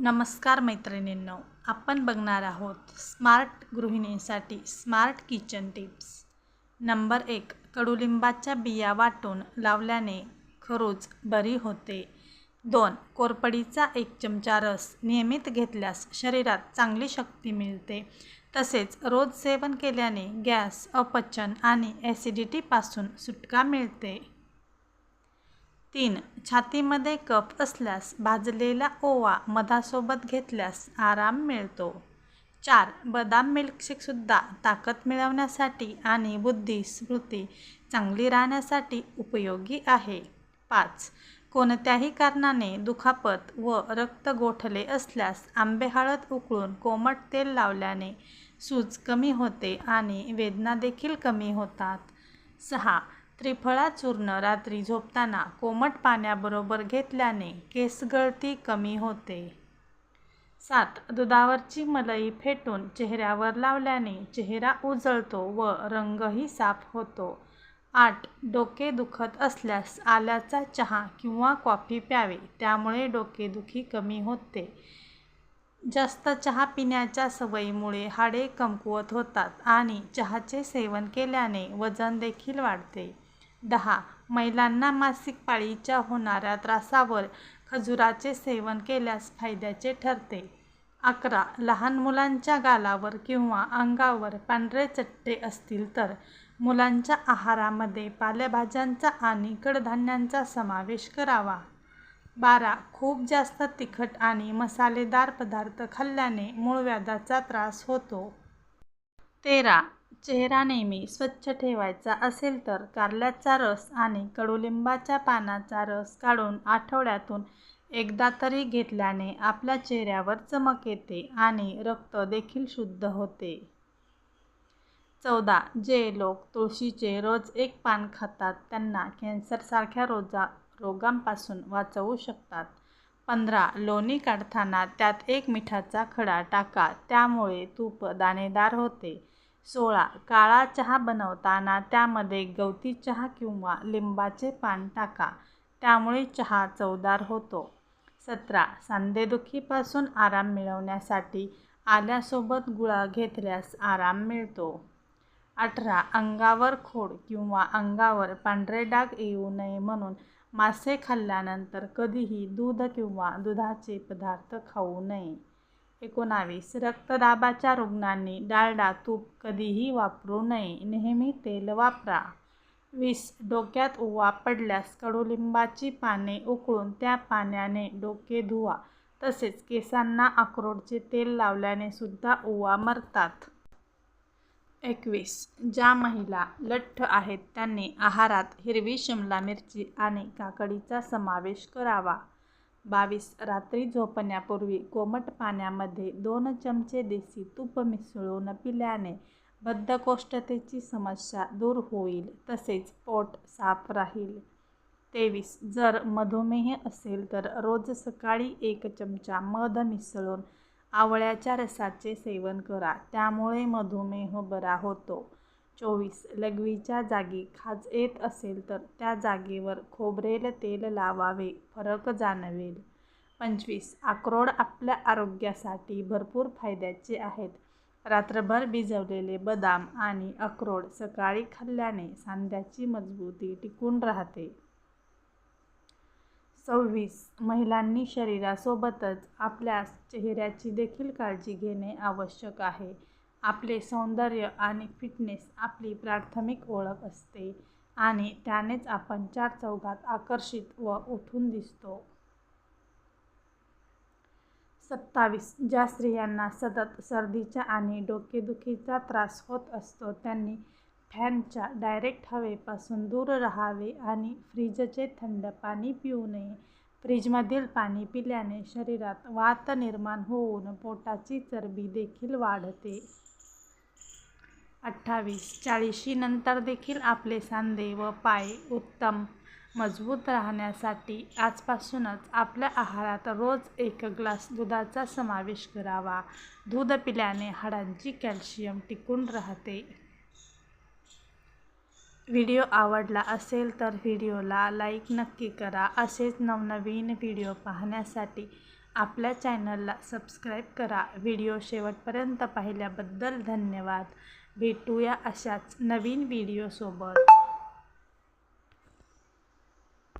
नमस्कार मैत्रिणींनो आपण बघणार आहोत स्मार्ट गृहिणींसाठी स्मार्ट किचन टिप्स. नंबर एक कडुलिंबाच्या बिया वाटून लावल्याने खरूच बरी होते. दोन कोरपडीचा एक चमचा रस नियमित घेतल्यास शरीरात चांगली शक्ती मिळते. तसेच रोज सेवन केल्याने गॅस अपचन आणि ॲसिडिटीपासून सुटका मिळते. तीन. छातीमध्ये कफ असल्यास भाजलेला ओवा मधासोबत घेतल्यास आराम मिळतो. चार. बदाम मिल्कशेकसुद्धा ताकद मिळवण्यासाठी आणि बुद्धी स्मृती चांगली राहण्यासाठी उपयोगी आहे. पाच. कोणत्याही कारणाने दुखापत व रक्त गोठले असल्यास आंबे हळद उकळून कोमट तेल लावल्याने सूज कमी होते आणि वेदना देखील कमी होतात. सहा. त्रिफळा चूर्ण रात्री झोपताना कोमट पाण्याबरोबर घेतल्याने केसगळती कमी होते. सात. दुधावरची मलई फेटून चेहऱ्यावर लावल्याने चेहरा उजळतो व रंगही साफ होतो. आठ. डोके दुखत असल्यास आल्याचा चहा किंवा कॉफी प्यावे त्यामुळे डोकेदुखी कमी होते. जास्त चहा पिण्याच्या सवयीमुळे हाडे कमकुवत होतात आणि चहाचे सेवन केल्याने वजन देखील वाढते. दहा. महिलांना मासिक पाळीच्या होणाऱ्या त्रासावर खजुराचे सेवन केल्यास फायद्याचे ठरते. अकरा. लहान मुलांच्या गालावर किंवा अंगावर पांढरे चट्टे असतील तर मुलांच्या आहारामध्ये पालेभाज्यांचा आणि कडधान्यांचा समावेश करावा. बारा. खूप जास्त तिखट आणि मसालेदार पदार्थ खाल्ल्याने मूळव्याधाचा त्रास होतो. तेरा. चेहरा नेहमी स्वच्छ ठेवायचा असेल तर कारल्याचा रस आणि कडुलिंबाच्या पानाचा रस काढून आठवड्यातून एकदा तरी घेतल्याने आपल्या चेहऱ्यावर चमक येते आणि रक्त देखील शुद्ध होते. चौदा. जे लोक तुळशीचे रोज एक पान खातात त्यांना कॅन्सरसारख्या रोजा रोगांपासून वाचवू शकतात. पंधरा. लोणी काढताना त्यात एक मिठाचा खडा टाका त्यामुळे तूप दाणेदार होते. सोळा काळा चहा बनवताना त्यामध्ये गवती चहा किंवा लिंबाचे पान टाका. त्यामुळे चहा चवदार होतो. सतरा सांधेदुखीपासून आराम मिळवण्यासाठी आल्यासोबत गुळा घेतल्यास आराम मिळतो. अठरा अंगावर खोड किंवा अंगावर पांढरे डाग येऊ नये म्हणून मासे खाल्ल्यानंतर कधीही दूध किंवा दुधाचे पदार्थ खाऊ नये. एकोणावीस. रक्तदाबाच्या रुग्णांनी डाळडा तूप कधीही वापरू नये. नेहमी तेल वापरा. वीस. डोक्यात ओवा पडल्यास कडुलिंबाची पाने उकळून त्या पाण्याने डोके धुवा. तसेच केसांना अक्रोडचे तेल लावल्याने सुद्धा ओवा मरतात. एकवीस. ज्या महिला लठ्ठ आहेत त्यांनी आहारात हिरवी शिमला मिरची आणि काकडीचा समावेश करावा. बावीस. रात्री झोपण्यापूर्वी कोमट पाण्यामध्ये दोन चमचे देसी तूप मिसळून पिल्याने बद्धकोष्ठतेची समस्या दूर होईल तसेच पोट साफ राहील. तेवीस. जर मधुमेह असेल तर रोज सकाळी एक चमचा मध मिसळून आवळ्याच्या रसाचे सेवन करा त्यामुळे मधुमेह बरा होतो. चोवीस. लघवीच्या जागी खाज येत असेल तर त्या जागेवर खोबरेल तेल लावावे फरक जाणवेल. पंचवीस. अक्रोड आपल्या आरोग्यासाठी भरपूर फायद्याचे आहेत. रात्रभर भिजवलेले बदाम आणि अक्रोड सकाळी खाल्ल्याने सांध्याची मजबूती टिकून राहते. सव्वीस. महिलांनी शरीरासोबतच आपल्या चेहऱ्याची देखील काळजी घेणे आवश्यक आहे. आपले सौंदर्य आणि फिटनेस आपली प्राथमिक ओळख असते आणि त्यानेच आपण चार चौघात आकर्षित व उठून दिसतो. सत्तावीस. ज्या स्त्रियांना सतत सर्दीचा आणि डोकेदुखीचा त्रास होत असतो त्यांनी फॅनच्या डायरेक्ट हवेपासून दूर राहावे आणि फ्रीजचे थंड पाणी पिऊ नये. फ्रीजमधील पाणी पिल्याने शरीरात वात निर्माण होऊन पोटाची चरबी देखील वाढते. अठ्ठावीस चाळीशीनंतर देखील आपले सांधे व पाय उत्तम मजबूत राहण्यासाठी आजपासूनच आपल्या आहारात रोज एक ग्लास दुधाचा समावेश करावा. दूध पिल्याने हाडांची कॅल्शियम टिकून राहते. व्हिडिओ आवडला असेल तर व्हिडिओला लाईक नक्की करा. असेच नवनवीन व्हिडिओ पाहण्यासाठी आपल्या चॅनलला सबस्क्राईब करा. व्हिडिओ शेवटपर्यंत पाहिल्याबद्दल धन्यवाद. भेटूया अशाच नवीन व्हिडिओसोबत.